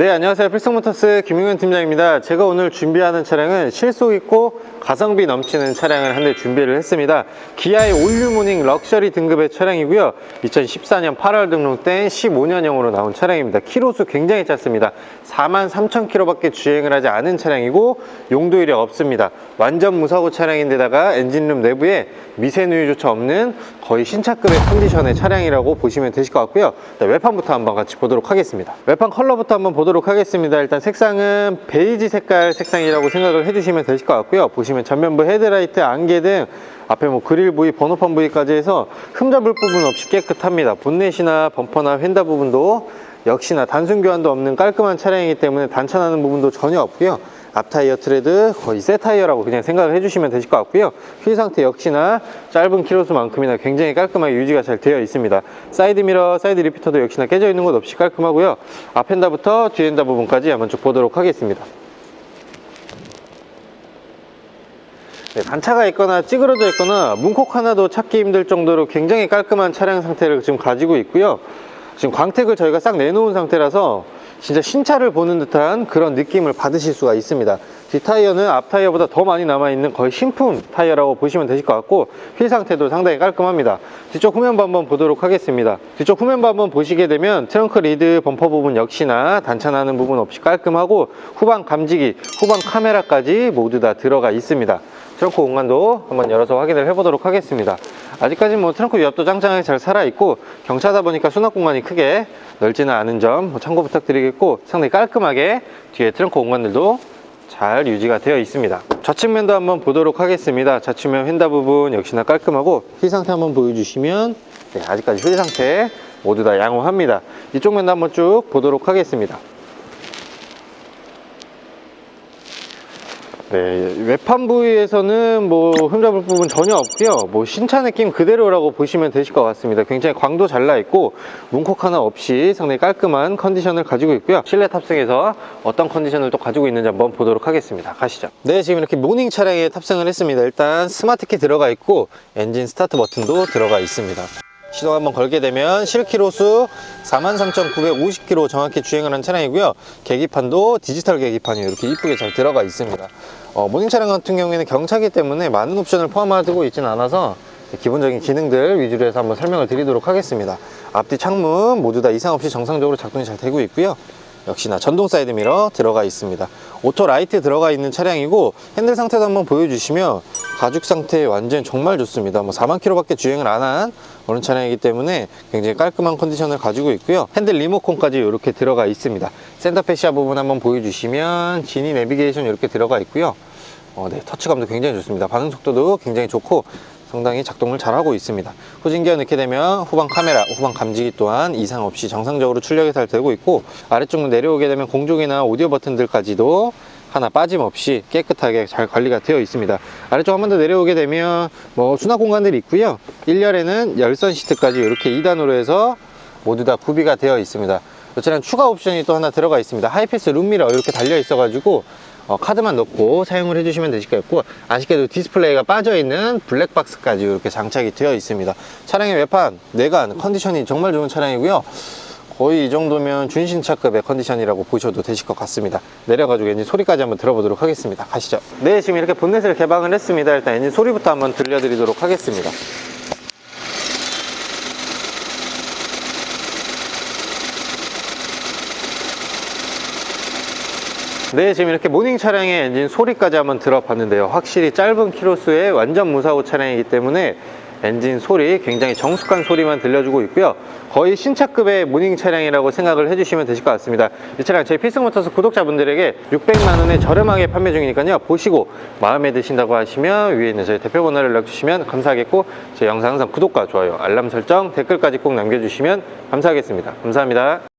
네, 안녕하세요. 필승모터스 김용현 팀장입니다. 제가 오늘 준비하는 차량은 실속 있고 가성비 넘치는 차량을 한 대 준비를 했습니다. 기아의 올류모닝 럭셔리 등급의 차량이고요. 2014년 8월 등록된 15년형으로 나온 차량입니다. 키로수 굉장히 짧습니다. 43,000km밖에 주행을 하지 않은 차량이고 용도 이력 없습니다. 완전 무사고 차량인데다가 엔진룸 내부에 미세누유조차 없는 거의 신차급의 컨디션의 차량이라고 보시면 되실 것 같고요. 일단 외판부터 한번 같이 보도록 하겠습니다. 외판 컬러부터 한번 보도록 하겠습니다. 일단 색상은 베이지 색깔 색상이라고 생각을 해주시면 되실 것 같고요. 보시면 전면부 헤드라이트, 안개 등 앞에 뭐 그릴 부위, 번호판 부위까지 해서 흠잡을 부분 없이 깨끗합니다. 본넷이나 범퍼나 휀다 부분도 역시나 단순 교환도 없는 깔끔한 차량이기 때문에 단차나는 부분도 전혀 없고요. 앞 타이어 트레드 거의 새 타이어라고 그냥 생각을 해주시면 되실 것 같고요. 휠 상태 역시나 짧은 키로수만큼이나 굉장히 깔끔하게 유지가 잘 되어 있습니다. 사이드 미러, 사이드 리피터도 역시나 깨져 있는 것 없이 깔끔하고요. 앞 핸다부터 뒤 핸다 부분까지 한번 쭉 보도록 하겠습니다. 네, 단차가 있거나 찌그러져 있거나 문콕 하나도 찾기 힘들 정도로 굉장히 깔끔한 차량 상태를 지금 가지고 있고요. 지금 광택을 저희가 싹 내놓은 상태라서 진짜 신차를 보는 듯한 그런 느낌을 받으실 수가 있습니다. 뒷 타이어는 앞 타이어보다 더 많이 남아있는 거의 신품 타이어라고 보시면 되실 것 같고 휠 상태도 상당히 깔끔합니다. 뒤쪽 후면부 한번 보도록 하겠습니다. 뒤쪽 후면부 한번 보시게 되면 트렁크 리드 범퍼 부분 역시나 단차 나는 부분 없이 깔끔하고 후방 감지기, 후방 카메라까지 모두 다 들어가 있습니다. 트렁크 공간도 한번 열어서 확인을 해보도록 하겠습니다. 아직까지는 뭐 트렁크 위압도 짱짱하게 잘 살아있고 경차다 보니까 수납 공간이 크게 넓지는 않은 점뭐 참고 부탁드리겠고 상당히 깔끔하게 뒤에 트렁크 공간들도 잘 유지가 되어 있습니다. 좌측면도 한번 보도록 하겠습니다. 좌측면 휀다 부분 역시나 깔끔하고 휠 상태 한번 보여주시면 네, 아직까지 휠 상태 모두 다 양호합니다. 이쪽 면도 한번 쭉 보도록 하겠습니다. 네, 외판 부위에서는 뭐 흠잡을 부분 전혀 없고요. 뭐 신차 느낌 그대로라고 보시면 되실 것 같습니다. 굉장히 광도 잘 나 있고 문콕 하나 없이 상당히 깔끔한 컨디션을 가지고 있고요. 실내 탑승에서 어떤 컨디션을 또 가지고 있는지 한번 보도록 하겠습니다. 가시죠. 네, 지금 이렇게 모닝 차량에 탑승을 했습니다. 일단 스마트키 들어가 있고 엔진 스타트 버튼도 들어가 있습니다. 시동 한번 걸게 되면 실키로 수 43,950km 정확히 주행을 한 차량이고요. 계기판도 디지털 계기판이 이렇게 이쁘게 잘 들어가 있습니다. 어, 모닝 차량 같은 경우에는 경차기 때문에 많은 옵션을 포함하고 있지는 않아서 기본적인 기능들 위주로 해서 한번 설명을 드리도록 하겠습니다. 앞뒤 창문 모두 다 이상 없이 정상적으로 작동이 잘 되고 있고요. 역시나 전동 사이드 미러 들어가 있습니다. 오토 라이트 들어가 있는 차량이고 핸들 상태도 한번 보여주시면 가죽 상태 완전 정말 좋습니다. 뭐 4만 킬로 밖에 주행을 안 한 그런 차량이기 때문에 굉장히 깔끔한 컨디션을 가지고 있고요. 핸들 리모컨까지 이렇게 들어가 있습니다. 센터 패시아 부분 한번 보여주시면 지니 내비게이션 이렇게 들어가 있고요. 어, 네, 터치감도 굉장히 좋습니다. 반응 속도도 굉장히 좋고 상당히 작동을 잘하고 있습니다. 후진기어 넣게 되면 후방 카메라, 후방 감지기 또한 이상 없이 정상적으로 출력이 잘 되고 있고 아래쪽으로 내려오게 되면 공중이나 오디오 버튼들까지도 하나 빠짐없이 깨끗하게 잘 관리가 되어 있습니다. 아래쪽 한 번 더 내려오게 되면 뭐 수납 공간들이 있고요. 1열에는 열선 시트까지 이렇게 2단으로 해서 모두 다 구비가 되어 있습니다. 이 차량 추가 옵션이 또 하나 들어가 있습니다. 하이패스 룸미러 이렇게 달려 있어 가지고 어, 카드만 넣고 사용을 해주시면 되실 것 같고 아쉽게도 디스플레이가 빠져있는 블랙박스까지 이렇게 장착이 되어 있습니다. 차량의 외판, 내관, 컨디션이 정말 좋은 차량이고요. 거의 이 정도면 준신차급의 컨디션이라고 보셔도 되실 것 같습니다. 내려가지고 엔진 소리까지 한번 들어보도록 하겠습니다. 가시죠. 네, 지금 이렇게 본넷을 개방을 했습니다. 일단 엔진 소리부터 한번 들려드리도록 하겠습니다. 네, 지금 이렇게 모닝 차량의 엔진 소리까지 한번 들어봤는데요. 확실히 짧은 키로수의 완전 무사고 차량이기 때문에 엔진 소리 굉장히 정숙한 소리만 들려주고 있고요. 거의 신차급의 모닝 차량이라고 생각을 해주시면 되실 것 같습니다. 이 차량 저희 필승모터스 구독자분들에게 600만 원에 저렴하게 판매 중이니까요. 보시고 마음에 드신다고 하시면 위에 있는 저희 대표 번호를 연락 주시면 감사하겠고 제 영상 항상 구독과 좋아요, 알람 설정, 댓글까지 꼭 남겨주시면 감사하겠습니다. 감사합니다.